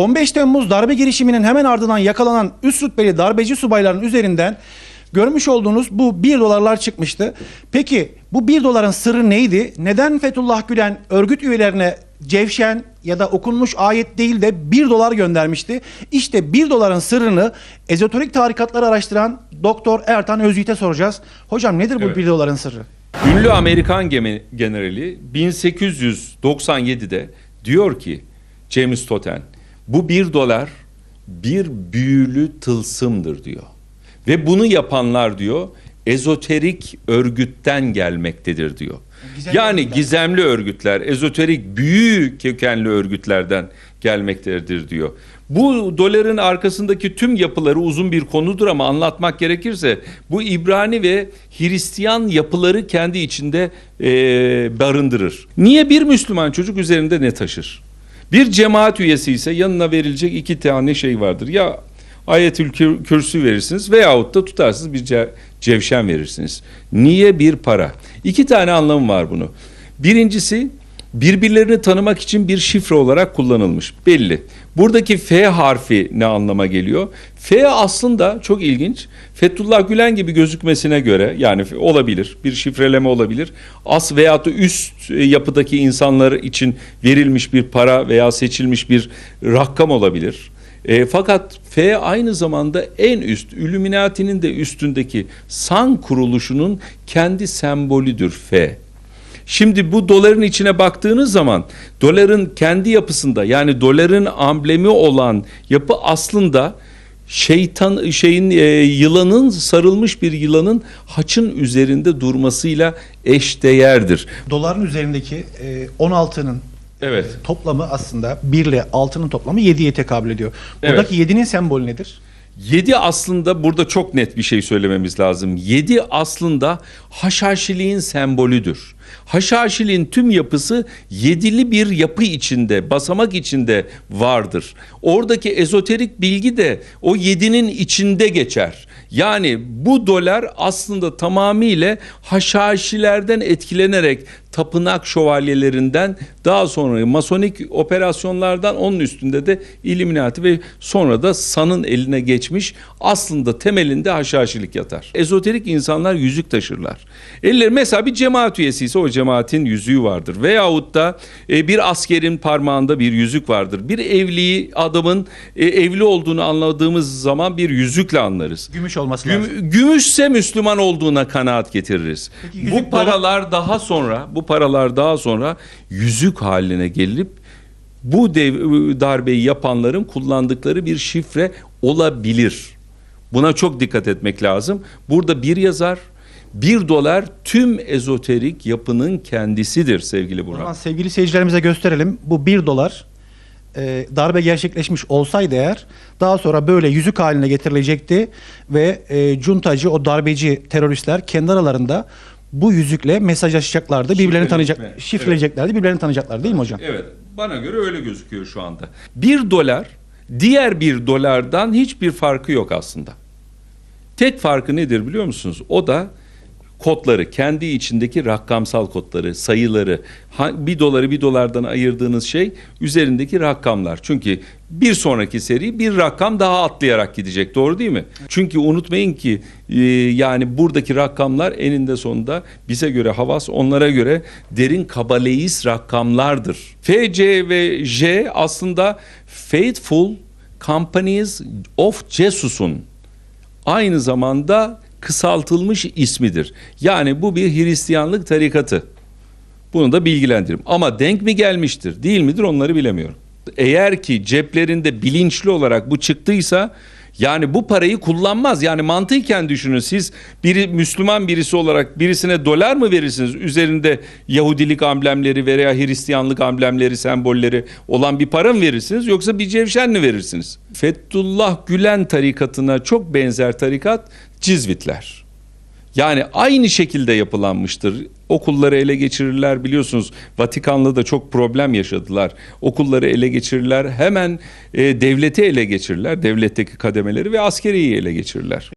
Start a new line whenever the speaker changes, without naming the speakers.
15 Temmuz darbe girişiminin hemen ardından yakalanan üst rütbeli darbeci subayların üzerinden görmüş olduğunuz bu 1 dolarlar çıkmıştı. Peki bu 1 doların sırrı neydi? Neden Fethullah Gülen örgüt üyelerine cevşen ya da okunmuş ayet değil de 1 dolar göndermişti? İşte 1 doların sırrını ezoterik tarikatları araştıran Doktor Ertan Özyiğit'e soracağız. Hocam nedir bu
Evet.
1 doların sırrı?
Ünlü Amerikan gemi- generali 1897'de diyor ki James Totten bu bir dolar bir büyülü tılsımdır diyor. Ve bunu yapanlar diyor ezoterik örgütten gelmektedir diyor.
Gizemli
yani
örgütler.
gizemli örgütler, ezoterik büyü kökenli örgütlerden gelmektedir diyor. Bu doların arkasındaki tüm yapıları uzun bir konudur ama anlatmak gerekirse bu İbrani ve Hristiyan yapıları kendi içinde eee, barındırır. Niye bir Müslüman çocuk üzerinde ne taşır? Bir cemaat üyesi ise yanına verilecek iki tane şey vardır. Ya ayetül kür- kürsü verirsiniz veyahut da tutarsınız bir ce- cevşen verirsiniz. Niye bir para? İki tane anlamı var bunu. Birincisi birbirlerini tanımak için bir şifre olarak kullanılmış. Belli. Buradaki F harfi ne anlama geliyor? F aslında çok ilginç. Fethullah Gülen gibi gözükmesine göre yani olabilir. Bir şifreleme olabilir. As veyahut da üst e, yapıdaki insanlar için verilmiş bir para veya seçilmiş bir rakam olabilir. E, fakat F aynı zamanda en üst, Illuminati'nin de üstündeki san kuruluşunun kendi sembolüdür F. Şimdi bu doların içine baktığınız zaman doların kendi yapısında yani doların amblemi olan yapı aslında şeytan şeyin e, yılanın sarılmış bir yılanın haçın üzerinde durmasıyla eşdeğerdir.
Doların üzerindeki e, 16'nın
Evet.
toplamı aslında 1 ile 6'nın toplamı 7'ye tekabül ediyor.
Evet.
Buradaki 7'nin sembolü nedir?
7 aslında burada çok net bir şey söylememiz lazım. 7 aslında haşhaşiliğin sembolüdür. Haşhaşiliğin tüm yapısı yedili bir yapı içinde, basamak içinde vardır. Oradaki ezoterik bilgi de o yedinin içinde geçer. Yani bu dolar aslında tamamıyla haşhaşilerden etkilenerek tapınak şövalyelerinden daha sonra masonik operasyonlardan onun üstünde de Illuminati ve sonra da San'ın eline geçmiş aslında temelinde haşhaşilik yatar. Ezoterik insanlar yüzük taşırlar. Elleri mesela bir cemaat üyesi ise o cemaatin yüzüğü vardır. Veyahut da e, bir askerin parmağında bir yüzük vardır. Bir evli adamın e, evli olduğunu anladığımız zaman bir yüzükle anlarız.
Gümüş olması lazım.
Güm- gümüşse Müslüman olduğuna kanaat getiririz.
Peki
bu paralar daha sonra bu paralar daha sonra yüzük haline gelip bu dev, darbeyi yapanların kullandıkları bir şifre olabilir. Buna çok dikkat etmek lazım. Burada bir yazar, bir dolar tüm ezoterik yapının kendisidir sevgili
O
Burhan.
zaman sevgili seyircilerimize gösterelim. Bu 1 dolar e, darbe gerçekleşmiş olsaydı eğer daha sonra böyle yüzük haline getirilecekti ve e, cuntacı o darbeci teröristler kendi aralarında bu yüzükle mesajlaşacaklardı. Birbirlerini tanıyacak,
Şifreletme,
şifreleyeceklerdi. Birbirlerini tanıyacaklar değil mi hocam?
Evet, bana göre öyle gözüküyor şu anda. Bir dolar diğer bir dolardan hiçbir farkı yok aslında. Tek farkı nedir biliyor musunuz? O da kodları, kendi içindeki rakamsal kodları, sayıları, bir doları bir dolardan ayırdığınız şey üzerindeki rakamlar. Çünkü bir sonraki seri bir rakam daha atlayarak gidecek. Doğru değil mi? Çünkü unutmayın ki e, yani buradaki rakamlar eninde sonunda bize göre havas, onlara göre derin kabaleist rakamlardır. FC ve J aslında Faithful Companies of Jesus'un aynı zamanda kısaltılmış ismidir. Yani bu bir Hristiyanlık tarikatı. Bunu da bilgilendirim. Ama denk mi gelmiştir, değil midir onları bilemiyorum. Eğer ki ceplerinde bilinçli olarak bu çıktıysa yani bu parayı kullanmaz. Yani mantıken düşünün siz biri Müslüman birisi olarak birisine dolar mı verirsiniz? Üzerinde Yahudilik amblemleri veya Hristiyanlık amblemleri, sembolleri olan bir para mı verirsiniz? Yoksa bir cevşen mi verirsiniz? Fethullah Gülen tarikatına çok benzer tarikat Cizvitler. Yani aynı şekilde yapılanmıştır. Okulları ele geçirirler biliyorsunuz. Vatikan'la da çok problem yaşadılar. Okulları ele geçirirler. Hemen e, devleti ele geçirirler. Devletteki kademeleri ve askeriyi ele geçirirler.